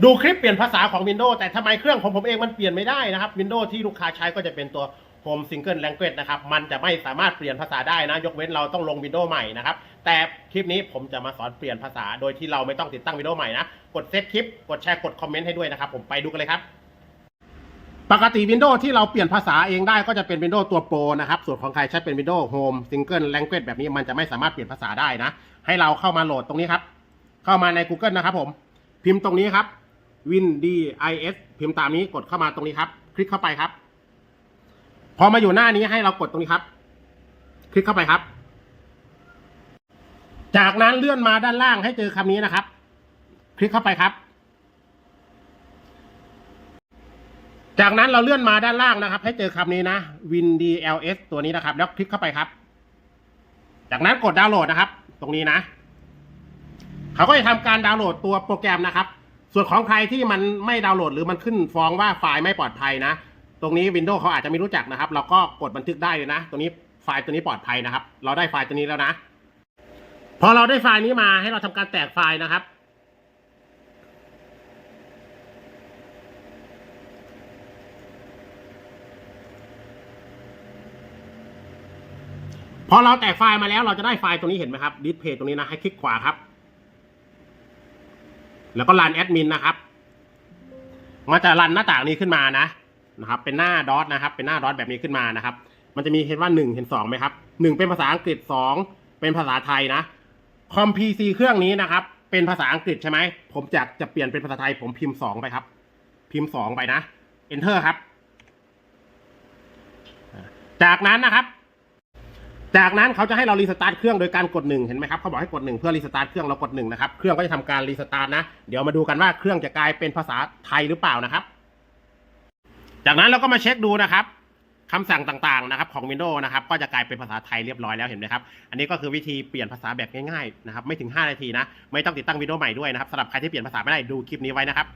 ดูคลิปเปลี่ยนภาษาของ Windows แต่ทำไมเครื่องของผมเองมันเปลี่ยนไม่ได้นะครับ Windows ที่ลูกค้าใช้ก็จะเป็นตัว Home Single Language นะครับ มันจะไม่สามารถเปลี่ยนภาษาได้นะ ยกเว้นเราต้องลง Windows ใหม่นะครับ แต่คลิปนี้ผมจะมาสอนเปลี่ยนภาษาโดยที่เราไม่ต้องติดตั้ง Windows ใหม่นะ กดเซฟคลิป กดแชร์ กดคอมเมนต์ให้ด้วยนะครับ ผมไปดูกันเลยครับปกติ Windows ที่เราเปลี่ยนภาษาเองได้ก็จะเป็น Windows ตัว Pro นะครับ ส่วนของใครใช้เป็น Windows Home Single Language แบบนี้มันจะไม่สามารถเปลี่ยนภาษาได้นะ ให้เราเข้ามาโหลดตรงนี้ครับ เข้ามาใน Google นะครับผม พิมพ์ตรงนี้ครับ Win D I S พิมพ์ตามนี้กดเข้ามาตรงนี้ครับ คลิกเข้าไปครับ พอมาอยู่หน้านี้ให้เรากดตรงนี้ครับ คลิกเข้าไปครับ จากนั้นเลื่อนมาด้านล่างให้เจอคำนี้นะครับ คลิกเข้าไปครับ จากนั้นเราเลื่อนมาด้านล่างนะครับ ให้เจอคำนี้นะ Win DLS ตัวนี้นะครับ แล้วคลิกเข้าไปครับ จากนั้นกดดาวน์โหลดนะครับ ตรงนี้นะ เขาก็จะทำการดาวน์โหลดตัวโปรแกรมนะครับ ส่วนของใครที่มันไม่ดาวน์โหลดหรือมันขึ้นฟ้องว่าไฟล์ไม่ปลอดภัยนะ ตรงนี้ Windows เขาอาจจะไม่รู้จักนะครับ เราก็กดบันทึกได้เลยนะตรงนี้ไฟล์ตัวนี้ปลอดภัยนะครับ เราได้ไฟล์ตัวนี้แล้วนะ พอเราได้ไฟล์นี้มาให้เราทำการแตกไฟล์นะครับ พอเราแตกไฟล์มาแล้วเราจะได้ไฟล์ตรงนี้เห็นไหมครับดิสเพย์ตรงนี้นะให้คลิกขวาครับ แล้วก็รันแอดมินนะครับมันจะรันหน้าต่างนี้ขึ้นมานะนะครับ เป็นหน้าดอทนะครับ เป็นหน้าดอทแบบนี้ขึ้นมานะครับ มันจะมีเห็นว่าหนึ่งเห็นสองไหมครับหนึ่งเป็นภาษาอังกฤษสองเป็นภาษาไทยนะคอมพีซีเครื่องนี้นะครับ เป็นภาษาอังกฤษใช่ไหมผมจะจะเปลี่ยนเป็นภาษาไทย ผมพิมพ์สองไปครับ พิมพ์สองไปนะ enter ครับ จากนั้นนะครับ จากนั้นเขาจะให้เรารีสตาร์ทเครื่องโดยการกดหนึ่งเห็นไหมครับเขาบอกให้กดหนึ่งเพื่อรีสตาร์ทเครื่องเรากดหนึ่งนะครับเครื่องก็จะทำการรีสตาร์ทนะเดี๋ยวมาดูกันว่าเครื่องจะกลายเป็นภาษาไทยหรือเปล่านะครับ จากนั้นเราก็มาเช็คดูนะครับคำสั่งต่างๆนะครับของ Windows นะครับก็จะกลายเป็นภาษาไทยเรียบร้อยแล้วเห็นไหมครับอันนี้ก็คือวิธีเปลี่ยนภาษาแบบง่ายๆนะครับไม่ถึง 5 นาทีนะไม่ต้องติดตั้ง Windows ใหม่ด้วยนะครับสำหรับใครที่เปลี่ยนภาษาไม่ได้ดูคลิปนี้ไว้นะครับ